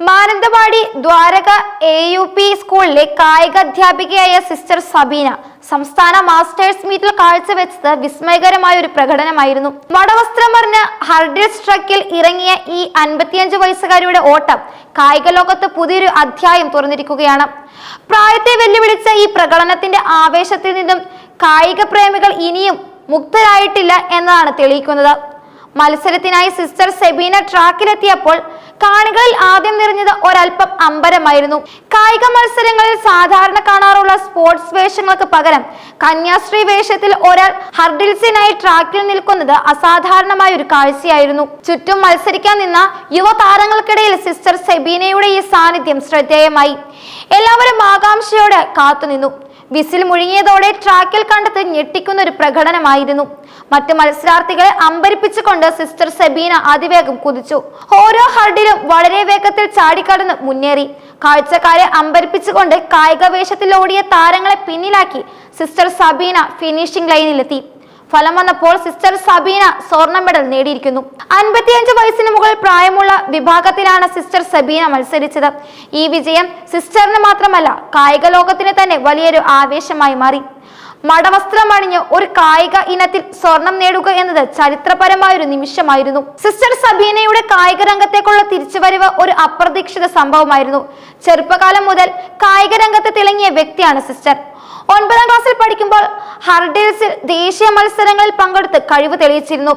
Mananthavady Dwaraka A U P സ്കൂളിലെ കായിക അധ്യാപികയായ സിസ്റ്റർ സബീന സംസ്ഥാന മാസ്റ്റേഴ്സ് മീറ്റിൽ കാഴ്ചവെച്ചത് വിസ്മയകരമായ ഒരു പ്രകടനമായിരുന്നു. വടവസ്ത്രമറിഞ്ഞ് ഹർഡിൽ ട്രക്കിൽ ഇറങ്ങിയ ഈ അൻപത്തിയഞ്ച് വയസ്സുകാരിയുടെ ഓട്ടം കായിക ലോകത്ത് പുതിയൊരു അധ്യായം തുറന്നിരിക്കുകയാണ്. പ്രായത്തെ വെല്ലുവിളിച്ച ഈ പ്രകടനത്തിന്റെ ആവേശത്തിൽ നിന്നും കായിക പ്രേമികൾ ഇനിയും മുക്തരായിട്ടില്ല എന്നതാണ് തെളിയിക്കുന്നത്. മത്സരത്തിനായി സിസ്റ്റർ സെബീന ട്രാക്കിലെത്തിയപ്പോൾ കാണികളിൽ ആദ്യം നിറഞ്ഞത് ഒരല്പം അമ്പരമായിരുന്നു. കായിക മത്സരങ്ങളിൽ സാധാരണ കാണാറുള്ള സ്പോർട്സ് വേഷങ്ങൾക്ക് പകരം കന്യാസ്ത്രീ വേഷത്തിൽ ഒരാൾ ഹർഡിൽസിനായി ട്രാക്കിൽ നിൽക്കുന്നത് അസാധാരണമായ ഒരു കാഴ്ചയായിരുന്നു. ചുറ്റും മത്സരിക്കാൻ നിന്ന യുവതാരങ്ങൾക്കിടയിൽ സിസ്റ്റർ സെബീനയുടെ ഈ സാന്നിധ്യം ശ്രദ്ധേയമായി. എല്ലാവരും ആകാംക്ഷയോടെ കാത്തുനിന്നു. വിസിൽ മുഴുങ്ങിയതോടെ ട്രാക്കിൽ കണ്ടെത്തി ഞെട്ടിക്കുന്ന ഒരു പ്രകടനമായിരുന്നു. മറ്റ് മത്സരാർത്ഥികളെ അമ്പരിപ്പിച്ചുകൊണ്ട് സിസ്റ്റർ സെബീന അതിവേഗം കുതിച്ചു. ഓരോ ഹർഡിലും വളരെ വേഗത്തിൽ ചാടിക്കടന്ന് മുന്നേറി. കാഴ്ചക്കാരെ അമ്പരിപ്പിച്ചുകൊണ്ട് കായിക ഓടിയ താരങ്ങളെ പിന്നിലാക്കി സിസ്റ്റർ സബീന ഫിനിഷിംഗ് ലൈനിലെത്തി. ഫലം വന്നപ്പോൾ സിസ്റ്റർ സബീന സ്വർണ മെഡൽ നേടിയിരിക്കുന്നു. അൻപത്തിയഞ്ച് വയസ്സിന് മുകളിൽ പ്രായമുള്ള വിഭാഗത്തിലാണ് സിസ്റ്റർ സബീന മത്സരിച്ചത്. ഈ വിജയം സിസ്റ്ററിന് മാത്രമല്ല കായിക ലോകത്തിന് തന്നെ വലിയൊരു ആവേശമായി മാറി. മടവസ്ത്രം അണിഞ്ഞ് ഒരു കായിക ഇനത്തിൽ സ്വർണം നേടുക എന്നത് ചരിത്രപരമായ ഒരു നിമിഷമായിരുന്നു. സിസ്റ്റർ സബീനയുടെ കായിക രംഗത്തേക്കുള്ള തിരിച്ചുവരവ് ഒരു അപ്രതീക്ഷിത സംഭവമായിരുന്നു. ചെറുപ്പകാലം മുതൽ കായിക രംഗത്ത് തിളങ്ങിയ വ്യക്തിയാണ് സിസ്റ്റർ. ഒൻപതാം ക്ലാസ്സിൽ പഠിക്കുമ്പോൾ ഹർഡിൽസിൽ ദേശീയ മത്സരങ്ങളിൽ പങ്കെടുത്ത് കഴിവ് തെളിയിച്ചിരുന്നു.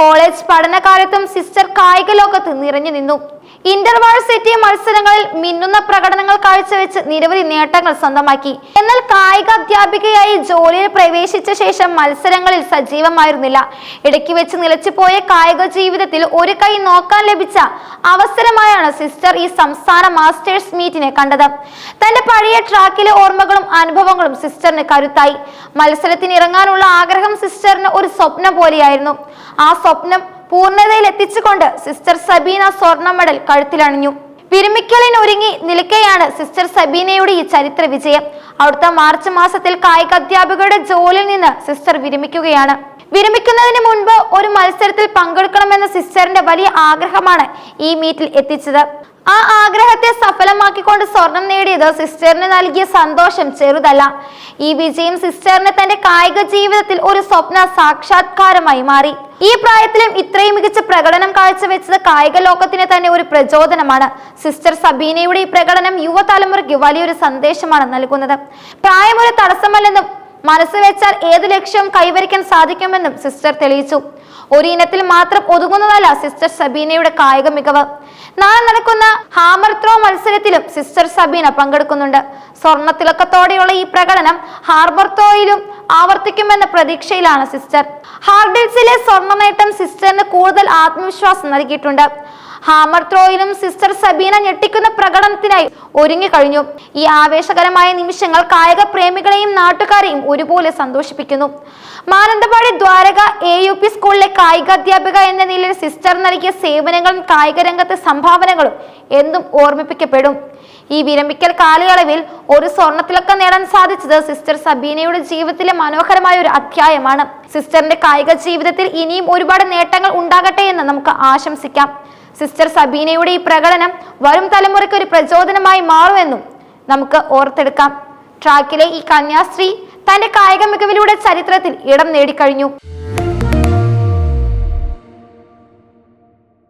കോളേജ് പഠനകാലത്തും സിസ്റ്റർ കായിക ലോകത്ത് നിറഞ്ഞു നിന്നു. ഇന്റർവാഴ്സിറ്റി മത്സരങ്ങളിൽ മിന്നുന്ന പ്രകടനങ്ങൾ കാഴ്ചവെച്ച് നിരവധി നേട്ടങ്ങൾ സ്വന്തമാക്കി. എന്നാൽ കായിക അധ്യാപികയായി ജോലിയിൽ പ്രവേശിച്ച ശേഷം മത്സരങ്ങളിൽ സജീവമായിരുന്നില്ല. ഇടയ്ക്ക് വെച്ച് നിലച്ചുപോയ കായിക ജീവിതത്തിൽ ഒരു കൈ നോക്കാൻ ലഭിച്ച അവസരമായാണ് സിസ്റ്റർ ഈ സംസ്ഥാന മാസ്റ്റേഴ്സ് മീറ്റിനെ കണ്ടത്. തന്റെ പഴയ ട്രാക്കിലെ ഓർമ്മകളും അനുഭവങ്ങളും സിസ്റ്ററിന് കരുത്തായി. മത്സരത്തിന് ഇറങ്ങാനുള്ള ആഗ്രഹം സിസ്റ്ററിന് ഒരു സ്വപ്നം പോലെയായിരുന്നു. ആ സ്വപ്നം പൂർണതയിൽ എത്തിച്ചുകൊണ്ട് സിസ്റ്റർ സബീന സ്വർണ മെഡൽ കഴുത്തിലണിഞ്ഞു. വിരമിക്കലിന് ഒരുങ്ങി നിൽക്കെയാണ് സിസ്റ്റർ സബീനയുടെ ഈ ചരിത്ര വിജയം. അടുത്ത മാർച്ച് മാസത്തിൽ കായിക അധ്യാപികയുടെ ജോലിയിൽ നിന്ന് സിസ്റ്റർ വിരമിക്കുകയാണ്. വിരമിക്കുന്നതിന് മുൻപ് ഒരു മത്സരത്തിൽ പങ്കെടുക്കണമെന്ന സിസ്റ്ററിന്റെ വലിയ ആഗ്രഹമാണ് ഈ മീറ്റിൽ എത്തിച്ചത്. ആ ആഗ്രഹത്തെ സഫലമാക്കിക്കൊണ്ട് സ്വർണം നേടിയത് സിസ്റ്ററിന് നൽകിയ സന്തോഷം ചെറുതല്ല. ഈ വിജയം സിസ്റ്ററിന് തന്റെ കായിക ജീവിതത്തിൽ ഒരു സ്വപ്ന സാക്ഷാത്കാരമായി മാറി. ഈ പ്രായത്തിലും ഇത്രയും മികച്ച പ്രകടനം കാഴ്ചവെച്ചത് കായിക ലോകത്തിന് തന്നെ ഒരു പ്രചോദനമാണ്. സിസ്റ്റർ സബീനയുടെ ഈ പ്രകടനം യുവതലമുറയ്ക്ക് വലിയൊരു സന്ദേശമാണ് നൽകുന്നത്. പ്രായം ഒരു തടസ്സമല്ലെന്നും മനസ്സ് വെച്ചാൽ ഏത് ലക്ഷ്യവും കൈവരിക്കാൻ സാധിക്കുമെന്നും സിസ്റ്റർ തെളിയിച്ചു. ഒരു ഇനത്തിൽ മാത്രം ഒതുങ്ങുന്നതല്ല സിസ്റ്റർ സബീനയുടെ കായിക മികവ്. നാളെ നടക്കുന്ന ഹാമർ ത്രോ മത്സരത്തിലും സിസ്റ്റർ സബീന പങ്കെടുക്കുന്നുണ്ട്. സ്വർണ തിളക്കത്തോടെയുള്ള ഈ പ്രകടനം ഹാർബർ ത്രോയിലും ആവർത്തിക്കുമെന്ന പ്രതീക്ഷയിലാണ് സിസ്റ്റർ. ഹാർഡിൽസിലെ സ്വർണ നേട്ടം സിസ്റ്ററിന് കൂടുതൽ ആത്മവിശ്വാസം നൽകിയിട്ടുണ്ട്. ഹാമർ ത്രോയിലും സിസ്റ്റർ സബീന ഞെട്ടിക്കുന്ന പ്രകടനത്തിനായി ഒരുങ്ങിക്കഴിഞ്ഞു ഈ ആവേശകരമായ നിമിഷങ്ങൾ കായിക പ്രേമികളെയും നാട്ടുകാരെയും ഒരുപോലെ സന്തോഷിപ്പിക്കുന്നു. Mananthavady Dwaraka A U P സ്കൂളിലെ കായിക അധ്യാപിക എന്ന നിലയിൽ സിസ്റ്റർ നൽകിയ സേവനങ്ങളും കായിക രംഗത്തെ സംഭാവനകളും എന്നും ഓർമ്മിപ്പിക്കപ്പെടും. ഈ വിരമിക്കൽ കാലയളവിൽ ഒരു സ്വർണത്തിലൊക്കെ നേടാൻ സാധിച്ചത് സിസ്റ്റർ സബീനയുടെ ജീവിതത്തിലെ മനോഹരമായ ഒരു അധ്യായമാണ്. സിസ്റ്ററിന്റെ കായിക ജീവിതത്തിൽ ഇനിയും ഒരുപാട് നേട്ടങ്ങൾ ഉണ്ടാകട്ടെ എന്ന് നമുക്ക് ആശംസിക്കാം. സിസ്റ്റർ സബീനയുടെ ഈ പ്രകടനം വരും തലമുറയ്ക്ക് ഒരു പ്രചോദനമായി മാറുമെന്നും നമുക്ക് ഓർത്തെടുക്കാം. ട്രാക്കിലെ ഈ കന്യാസ്ത്രീ തന്റെ കായിക മികവിലൂടെ ചരിത്രത്തിൽ ഇടം നേടിക്കഴിഞ്ഞു.